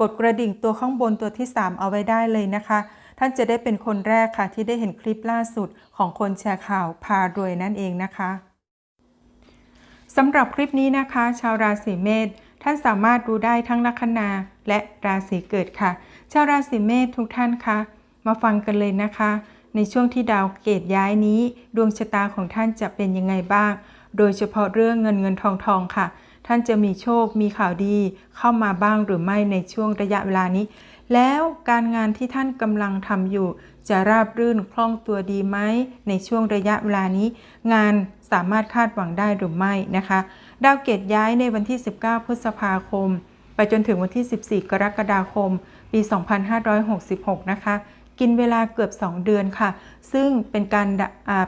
กดกระดิ่งตัวข้างบนตัวที่ 3 เอาไว้ได้เลยนะคะ ท่านจะได้เป็นคนแรกค่ะ ที่ได้เห็นคลิปล่าสุดของคนแชร์ข่าวพารวยนั่นเองนะคะสำหรับคลิปนี้นะคะ ชาวราศีเมษท่านสามารถดูได้ทั้งลัคนาและราศีเกิดค่ะ ชาวราศีเมษทุกท่านคะ มาฟังกันเลยนะคะ ในช่วงที่ดาวเกตย้ายนี้ ดวงชะตาของท่านจะเป็นยังไงบ้าง โดยเฉพาะเรื่องเงินเงินทองทองค่ะ ท่านจะมีโชคมีข่าวดีเข้ามาบ้างหรือไม่ในช่วงระยะเวลานี้ แล้วการงานที่ท่านกำลังทำอยู่ จะราบรื่นคล่องตัวดีไหมในช่วงระยะเวลานี้ งานสามารถคาดหวังได้หรือไม่นะคะ ดาวเกตย้ายในวันที่ 19 พฤษภาคม ไปจนถึงวันที่ 14 กรกฎาคม ปี 2566 นะคะกินเวลาเกือบ 2 เดือนค่ะ ซึ่งเป็นการ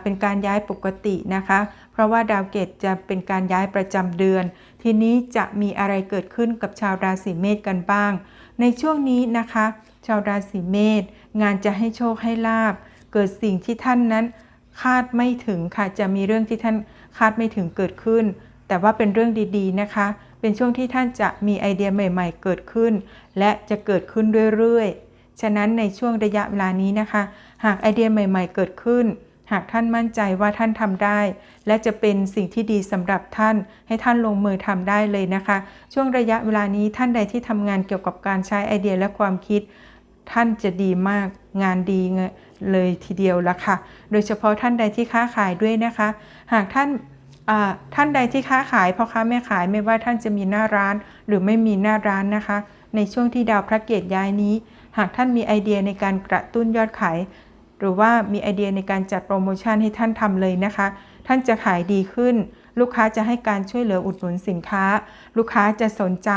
เป็นการย้ายปกตินะคะ ราะว่าดาวเกตจะเป็นการย้ายประจำเดือน ทีนี้จะมีอะไรเกิดขึ้นกับชาวราศีเมษกันบ้าง ในช่วงนี้นะคะ ชาวราศีเมษงานจะให้โชคให้ลาบ เกิดสิ่งที่ท่านนั้น คาดไม่ถึงค่ะจะมีเรื่องที่ท่านคาดไม่ถึงเกิดขึ้น แต่ว่าเป็นเรื่องดีๆนะคะ เป็นช่วงที่ท่านจะมีไอเดียใหม่ ๆ เกิดขึ้น และจะเกิดขึ้นเรื่อยๆฉะนั้นในช่วงระยะเวลานี้นะคะ หากไอเดียใหม่ ๆ เกิดขึ้น หากท่านมั่นใจว่าท่านทำได้ และจะเป็นสิ่งที่ดีสำหรับท่าน ให้ท่านลงมือทำได้เลยนะคะ ช่วงระยะเวลานี้ท่านใดที่ทำงานเกี่ยวกับการใช้ไอเดียและความคิด ท่านจะดีมากงานดีเลยทีเดียวละค่ะ โดยเฉพาะท่านใดที่ค้าขายด้วยนะคะ หากท่านท่านใดที่ค้าขายพ่อค้าแม่ขายไม่ว่าท่านจะมีหน้าร้าน หรือไม่มีหน้าร้านนะคะ ในช่วงที่ดาวพระเกตย้ายนี้ หากท่านมีไอเดียในการกระตุ้นยอดขาย หรือว่ามีไอเดียในการจัดโปรโมชั่นให้ท่านทำเลยนะคะ ท่านจะขายดีขึ้น ลูกค้าจะให้การช่วยเหลืออุดหนุนสินค้า ลูกค้าจะสนใจ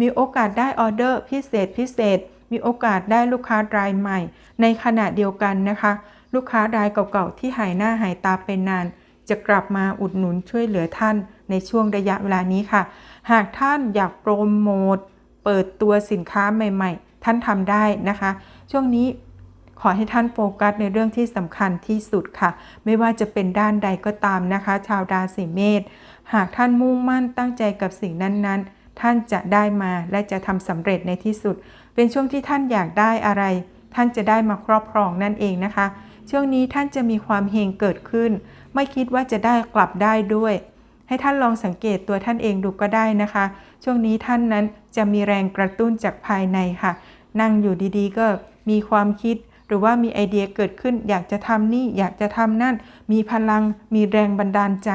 มีโอกาสได้ออเดอร์พิเศษพิเศษ มีโอกาสได้ลูกค้ารายใหม่ ในขณะเดียวกันนะคะ ลูกค้ารายเก่าๆที่หายหน้าหายตาเป็นนาน จะกลับมาอุดหนุนช่วยเหลือท่านในช่วงระยะเวลานี้ค่ะ หากท่านอยากโปรโมทเปิดตัวสินค้าใหม่ ๆ ท่านทำได้นะคะ ช่วงนี้ ขอให้ท่านโฟกัสในเรื่องที่สำคัญที่สุดค่ะ ไม่ว่าจะเป็นด้านใดก็ตามนะคะ ชาวราศีเมษหากท่านมุ่งมั่นตั้งใจกับสิ่งนั้นๆ ท่านจะได้มาและจะทำสำเร็จในที่สุด เป็นช่วงที่ท่านอยากได้อะไร ท่านจะได้มาครอบครองนั่นเองนะคะ ช่วงนี้ท่านจะมีความเฮงเกิดขึ้น ไม่คิดว่าจะได้กลับได้ด้วยให้ท่านลองสังเกตตัวท่านเองดูก็ได้นะคะ ช่วงนี้ท่านนั้นจะมีแรงกระตุ้นจากภายในค่ะ นั่งอยู่ดีๆ ก็มีความคิด รือว่ามีไอเดียเกิดขึ้น อยากจะทำนี่อยากจะทำนั่น มีพลัง มีแรงบันดาลใจ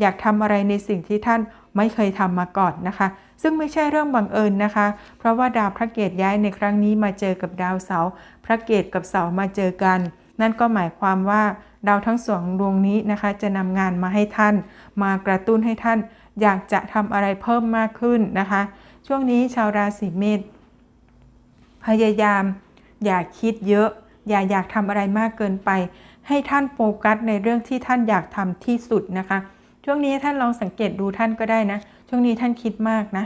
อยากทำอะไรในสิ่งที่ท่านไม่เคยทำมาก่อนนะคะ ซึ่งไม่ใช่เรื่องบังเอิญนะคะ เพราะว่าดาวพระเกตย้ายในครั้งนี้มาเจอกับดาวเสาพระเกตกับเสามาเจอกัน นั่นก็หมายความว่าดาวทั้งสองดวงนี้นะคะ จะนำงานมาให้ท่าน มากระตุ้นให้ท่าน อยากจะทำอะไรเพิ่มมากขึ้นนะคะ ช่วงนี้ชาวราศีเมษพยายามอย่าคิดเยอะ อย่าอยากทำอะไรมากเกินไป ให้ท่านโฟกัสในเรื่องที่ท่านอยากทำที่สุดนะคะ ช่วงนี้ท่านลองสังเกตดูท่านก็ได้นะ ช่วงนี้ท่านคิดมากนะ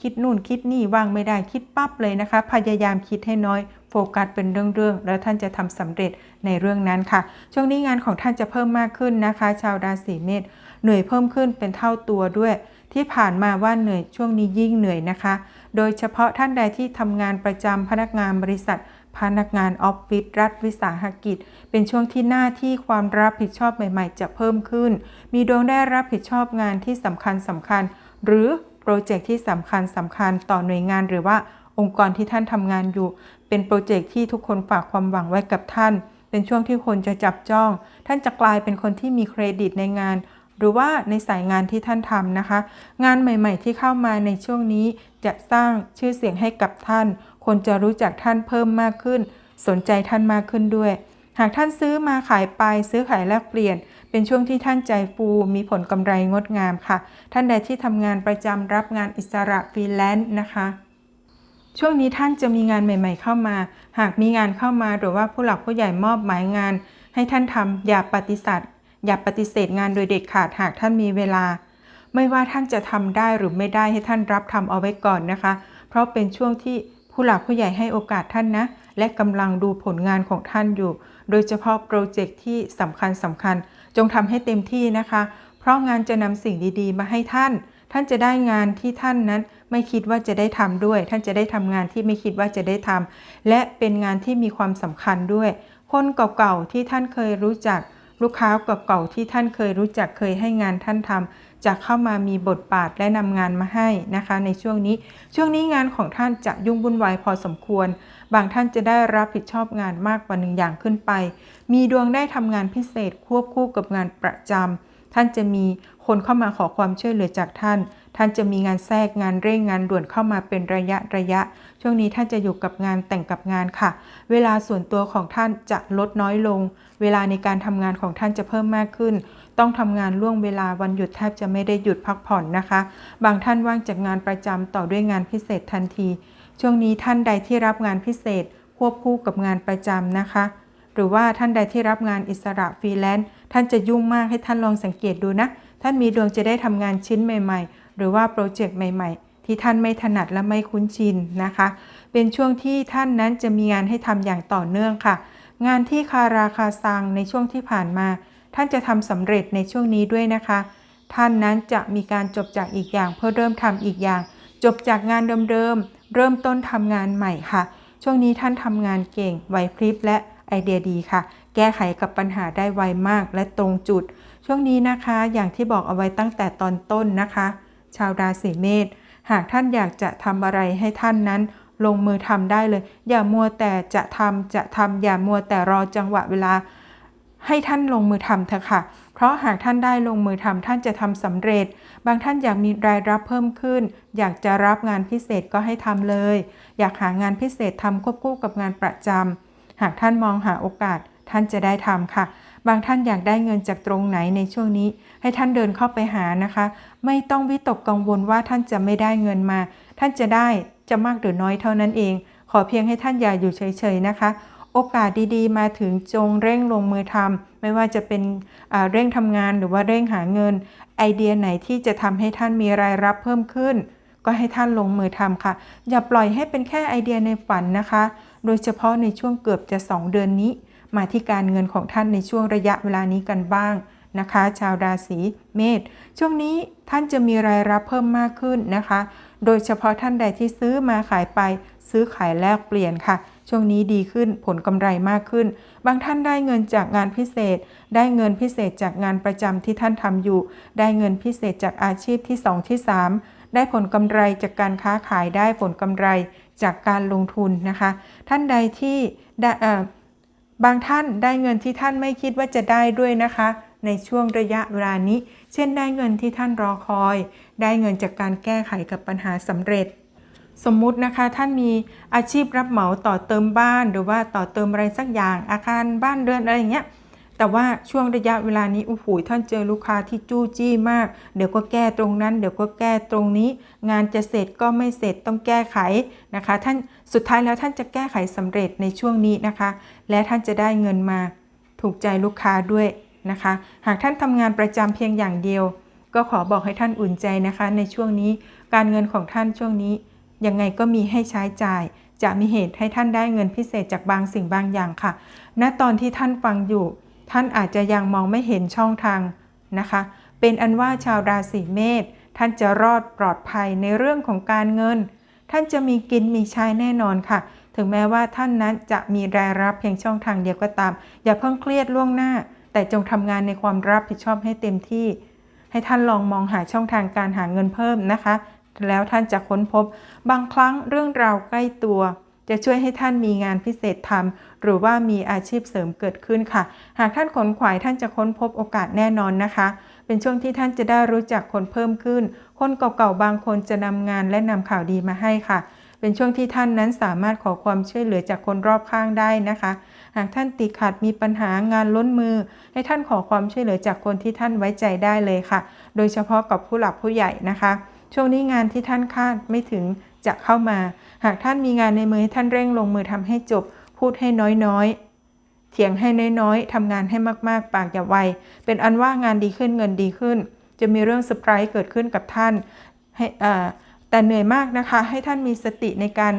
คิดนู่นคิดนี่ว่างไม่ได้คิดปั๊บเลยนะคะ พยายามคิดให้น้อยโฟกัสเป็นเรื่องๆแล้วท่านจะทำสำเร็จในเรื่องนั้นค่ะ ช่วงนี้งานของท่านจะเพิ่มมากขึ้นนะคะ ชาวราศีเมษเหนื่อยเพิ่มขึ้นเป็นเท่าตัวด้วย ที่ผ่านมาว่าเหนื่อยช่วงนี้ยิ่งเหนื่อยนะคะ โดยเฉพาะท่านใดที่ทำงานประจำพนักงานบริษัท พนักงานออฟฟิศรัฐวิสาหกิจ เป็นช่วงที่หน้าที่ความรับผิดชอบใหม่ ๆ จะเพิ่มขึ้น มีดวงได้รับผิดชอบงานที่สำคัญสำคัญ หรือโปรเจกต์ที่สำคัญสำคัญต่อหน่วยงานหรือว่าองค์กรที่ท่านทำงานอยู่ เป็นโปรเจกต์ที่ทุกคนฝากความหวังไว้กับท่าน เป็นช่วงที่คนจะจับจ้อง ท่านจะกลายเป็นคนที่มีเครดิตในงานหรือว่าในสายงานที่ท่านทำนะคะ งานใหม่ ๆ ที่เข้ามาในช่วงนี้จะสร้างชื่อเสียงให้กับท่าน คนจะรู้จักท่านเพิ่มมากขึ้น สนใจท่านมากขึ้นด้วย หากท่านซื้อมาขายไปซื้อขายแลกเปลี่ยน เป็นช่วงที่ท่านใจฟูมีผลกำไรงดงามค่ะ ท่านใดที่ทำงานประจำรับงานอิสระฟรีแลนซ์นะคะช่วงนี้ท่านจะมีงานใหม่ ๆ เข้ามา หากมีงานเข้ามาหรือว่าผู้หลักผู้ใหญ่มอบหมายงาน ให้ท่านทำอย่าปฏิเสธอย่าปฏิเสธงานโดยเด็ดขาดหากท่านมีเวลา ไม่ว่าท่านจะทำได้หรือไม่ได้ให้ท่านรับทำเอาไว้ก่อนนะคะ เพราะเป็นช่วงที่ ผู้หลักผู้ใหญ่ให้โอกาสท่านนะ และกำลังดูผลงานของท่านอยู่ โดยเฉพาะโปรเจกต์ที่สำคัญสำคัญ จงทำให้เต็มที่นะคะ เพราะงานจะนำสิ่งดีๆ มาให้ท่าน ท่านจะได้งานที่ท่านนั้นไม่คิดว่าจะได้ทำด้วย ท่านจะได้ทำงานที่ไม่คิดว่าจะได้ทำและเป็นงานที่มีความสำคัญด้วย คนเก่าๆที่ท่านเคยรู้จัก ลูกค้าเก่าๆที่ท่านเคยรู้จักเคยให้งานท่านทำจะเข้ามามีบทบาทและนำงานมาให้นะคะ ในช่วงนี้ ช่วงนี้งานของท่านจะยุ่งวุ่นวายพอสมควร บางท่านจะได้รับผิดชอบงานมากกว่าหนึ่งอย่างขึ้นไป มีดวงได้ทำงานพิเศษควบคู่กับงานประจำท่านจะมีคนเข้ามาขอความช่วยเหลือจากท่าน ท่านจะมีงานแทรกงานเร่งงานด่วนเข้ามาเป็นระยะระยะ ช่วงนี้ท่านจะอยู่กับงานแต่งกับงานค่ะ เวลาส่วนตัวของท่านจะลดน้อยลง เวลาในการทำงานของท่านจะเพิ่มมากขึ้น ต้องทำงานล่วงเวลาวันหยุดแทบจะไม่ได้หยุดพักผ่อนนะคะ บางท่านว่างจากงานประจำต่อด้วยงานพิเศษทันที ช่วงนี้ท่านใดที่รับงานพิเศษ ควบคู่กับงานประจำนะคะหรือว่าท่านใดที่รับงานอิสระฟรีแลนซ์ท่านจะยุ่งมากให้ท่านลองสังเกตดูนะ ท่านมีดวงจะได้ทำงานชิ้นใหม่ ๆ หรือว่าโปรเจกต์ใหม่ ๆ ที่ท่านไม่ถนัดและไม่คุ้นชินนะคะ เป็นช่วงที่ท่านนั้นจะมีงานให้ทำอย่างต่อเนื่องค่ะ งานที่คาราคาซังในช่วงที่ผ่านมา ท่านจะทำสำเร็จในช่วงนี้ด้วยนะคะ ท่านนั้นจะมีการจบจากอีกอย่าง เพื่อเริ่มทำอีกอย่าง จบจากงานเดิมๆเริ่มต้นทำงานใหม่ค่ะ ช่วงนี้ท่านทำงานเก่งไหวพริบและไอเดียดีค่ะ แก้ไขกับปัญหาได้ไวมากและตรงจุด ช่วงนี้นะคะ อย่างที่บอกเอาไว้ตั้งแต่ตอนต้นนะคะ ชาวราศีเมษหากท่านอยากจะทำอะไรให้ท่านนั้น ลงมือทำได้เลย อย่ามัวแต่จะทำจะทำอย่ามัวแต่รอจังหวะเวลา ให้ท่านลงมือทำเถอะค่ะ เพราะหากท่านได้ลงมือทำท่านจะทำสำเร็จ บางท่านอยากมีรายรับเพิ่มขึ้น อยากจะรับงานพิเศษก็ให้ทำเลย อยากหางานพิเศษทำควบคู่กับงานประจำหากท่านมองหาโอกาสท่านจะได้ทำค่ะ บางท่านอยากได้เงินจากตรงไหนในช่วงนี้ ให้ท่านเดินเข้าไปหานะคะ ไม่ต้องวิตกกังวลว่าท่านจะไม่ได้เงินมา ท่านจะได้จะมากหรือน้อยเท่านั้นเอง ขอเพียงให้ท่านอย่าอยู่เฉยๆนะคะโอกาสดีๆ มาถึงจงเร่งลงมือทำไม่ว่าจะเป็นเร่งทำงานหรือว่าเร่งหาเงิน ไอเดียไหนที่จะทำให้ท่านมีรายรับเพิ่มขึ้น ก็ให้ท่านลงมือทำค่ะ อย่าปล่อยให้เป็นแค่ไอเดียในฝันนะคะ โดยเฉพาะในช่วงเกือบจะ 2 เดือนนี้ มาที่การเงินของท่านในช่วงระยะเวลานี้กันบ้างนะคะ ชาวราศีเมษช่วงนี้ท่านจะมีรายรับเพิ่มมากขึ้นนะคะ โดยเฉพาะท่านใดที่ซื้อมาขายไป ซื้อขายแลกเปลี่ยนค่ะ ช่วงนี้ดีขึ้นผลกำไรมากขึ้น บางท่านได้เงินจากงานพิเศษ ได้เงินพิเศษจากงานประจำที่ท่านทำอยู่ ได้เงินพิเศษจากอาชีพที่ 2 ที่ 3 ได้ผลกำไรจากการค้าขายได้ผลกำไรจากการลงทุนนะคะ ท่านใดที่ได้ บางท่านได้เงินที่ท่านไม่คิดว่าจะได้ด้วยนะคะ ในช่วงระยะเวลานี้ เช่นได้เงินที่ท่านรอคอย ได้เงินจากการแก้ไขกับปัญหาสำเร็จ สมมุตินะคะท่านมีอาชีพรับเหมาต่อเติมบ้าน หรือว่าต่อเติมอะไรสักอย่างอาคารบ้านเรือนอะไรอย่างเงี้ย แต่ว่าช่วงระยะเวลานี้โอ้โหท่านเจอลูกค้าที่จู้จี้มาก เดี๋ยวก็แก้ตรงนั้น เดี๋ยวก็แก้ตรงนี้ งานจะเสร็จก็ไม่เสร็จต้องแก้ไขนะคะ ท่านสุดท้ายแล้วท่านจะแก้ไขสำเร็จในช่วงนี้นะคะ และท่านจะได้เงินมาถูกใจลูกค้าด้วยนะคะ หากท่านทำงานประจำเพียงอย่างเดียว ก็ขอบอกให้ท่านอุ่นใจนะคะ ในช่วงนี้การเงินของท่านช่วงนี้ยังไงก็มีให้ใช้จ่าย จะมีเหตุให้ท่านได้เงินพิเศษจากบางสิ่งบางอย่างค่ะ ณตอนที่ท่านฟังอยู่ ท่านอาจจะยังมองไม่เห็นช่องทางนะคะ เป็นอันว่าชาวราศีเมษท่านจะรอดปลอดภัยในเรื่องของการเงิน ท่านจะมีกินมีใช้แน่นอนค่ะ ถึงแม้ว่าท่านนั้นจะมีรายรับเพียงช่องทางเดียวก็ตาม อย่าเพิ่งเครียดล่วงหน้า แต่จงทำงานในความรับผิดชอบให้เต็มที่ ให้ท่านลองมองหาช่องทางการหาเงินเพิ่มนะคะ แล้วท่านจะค้นพบบางครั้งเรื่องราวใกล้ตัว จะช่วยให้ท่านมีงานพิเศษทำหรือว่ามีอาชีพเสริมเกิดขึ้นค่ะ หากท่านขนขวายท่านจะค้นพบโอกาสแน่นอนนะคะ เป็นช่วงที่ท่านจะได้รู้จักคนเพิ่มขึ้น คนเก่าๆบางคนจะนำงานและนำข่าวดีมาให้ค่ะ เป็นช่วงที่ท่านนั้นสามารถขอความช่วยเหลือจากคนรอบข้างได้นะคะ หากท่านติดขัดมีปัญหางานล้นมือ ให้ท่านขอความช่วยเหลือจากคนที่ท่านไว้ใจได้เลยค่ะ โดยเฉพาะกับผู้หลักผู้ใหญ่นะคะ ช่วงนี้งานที่ท่านคาดไม่ถึง จะเข้ามา หากท่านมีงานในมือท่านเร่งลงมือทำให้จบ พูดให้น้อยๆ เถียงให้น้อยๆทำงานให้มากๆ ปากอย่าไว เป็นอันว่างานดีขึ้นเงินดีขึ้น จะมีเรื่องเซอร์ไพรส์เกิดขึ้นกับท่านให้แต่เหนื่อยมากนะคะ ให้ท่านมีสติในการ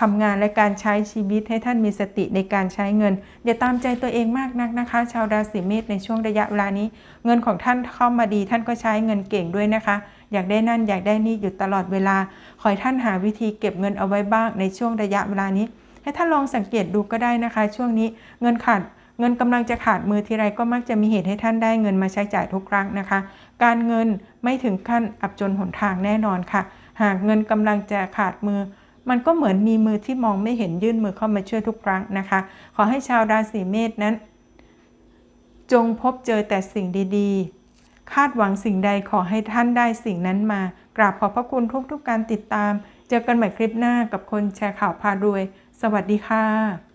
ทำงานและการใช้ชีวิตให้ท่านมีสติในการใช้เงิน อย่าตามใจตัวเองมากนักนะคะ ชาวราศีเมษในช่วงระยะเวลานี้ เงินของท่านเข้ามาดีท่านก็ใช้เงินเก่งด้วยนะคะ อยากได้นั่นอยากได้นี่อยู่ตลอดเวลา ขอให้ท่านหาวิธีเก็บเงินเอาไว้บ้างในช่วงระยะเวลานี้ ให้ท่านลองสังเกตดูก็ได้นะคะ ช่วงนี้เงินขาดเงินกำลังจะขาดมือทีไรก็มักจะมีเหตุให้ท่านได้เงินมาใช้จ่ายทุกครั้งนะคะ การเงินไม่ถึงขั้นอับจนหนทางแน่นอนค่ะ หากเงินกำลังจะขาดมือ มันก็เหมือนมีมือที่มองไม่เห็นยื่นมือเข้ามาช่วยทุกครั้งนะคะ ขอให้ชาวราศีเมษนั้น จงพบเจอแต่สิ่งดีๆ คาดหวังสิ่งใดขอให้ท่านได้สิ่งนั้นมากราบขอบพระคุณทุกๆการติดตาม เจอกันใหม่คลิปหน้ากับคนแชร์ข่าวพารวย สวัสดีค่ะ